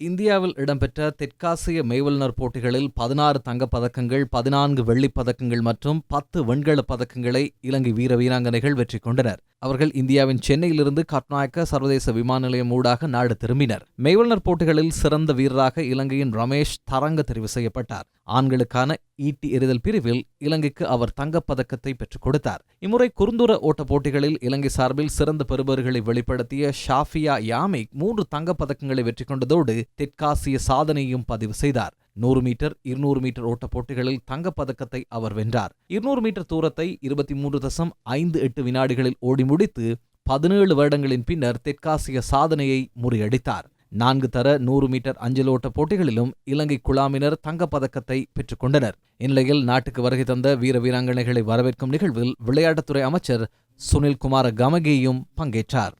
இந்தியாவில் இடம்பெற்ற தெற்காசிய மெய்வல்லுநர் போட்டிகளில் பதினாறு தங்கப் பதக்கங்கள் பதினான்கு வெள்ளிப் பதக்கங்கள் மற்றும் பத்து வெண்கலப் பதக்கங்களை இலங்கை வீர வீராங்கனைகள் வெற்றி கொண்டனர். அவர்கள் இந்தியாவின் சென்னையிலிருந்து கட்நாயக்க சர்வதேச விமான நிலையம் ஊடாக நாடு திரும்பினர். மெய்வல்லுநர் போட்டிகளில் சிறந்த வீரராக இலங்கையின் ரமேஷ் தரங்க தெரிவு செய்யப்பட்டார். ஆண்களுக்கான ஈட்டி எறிதல் பிரிவில் இலங்கைக்கு அவர் தங்கப் பதக்கத்தை பெற்றுக் கொடுத்தார். இம்முறை குறுந்தூர ஓட்ட போட்டிகளில் இலங்கை சார்பில் சிறந்த பெறுபர்களை வெளிப்படுத்திய ஷாஃபியா யாமிக் மூன்று தங்கப் பதக்கங்களை வெற்றி கொண்டதோடு தெற்காசிய சாதனையும் பதிவு செய்தார். நூறு மீட்டர் இருநூறு மீட்டர் ஓட்ட போட்டிகளில் தங்கப் பதக்கத்தை அவர் வென்றார். இருநூறு மீட்டர் தூரத்தை இருபத்தி மூன்று தசம் ஐந்து எட்டு வினாடிகளில் ஓடி முடித்து பதினேழு வருடங்களின் பின்னர் தெற்காசிய சாதனையை முறியடித்தார். நான்கு தர நூறு மீட்டர் அஞ்சலோட்ட போட்டிகளிலும் இலங்கை குழாமினர் தங்கப்பதக்கத்தை பெற்றுக்கொண்டனர் இந்நிலையில் நாட்டுக்கு வருகை தந்த வீர வீராங்கனைகளை வரவேற்கும் நிகழ்வில் விளையாட்டுத்துறை அமைச்சர் சுனில் குமார கமகேயும் பங்கேற்றார்.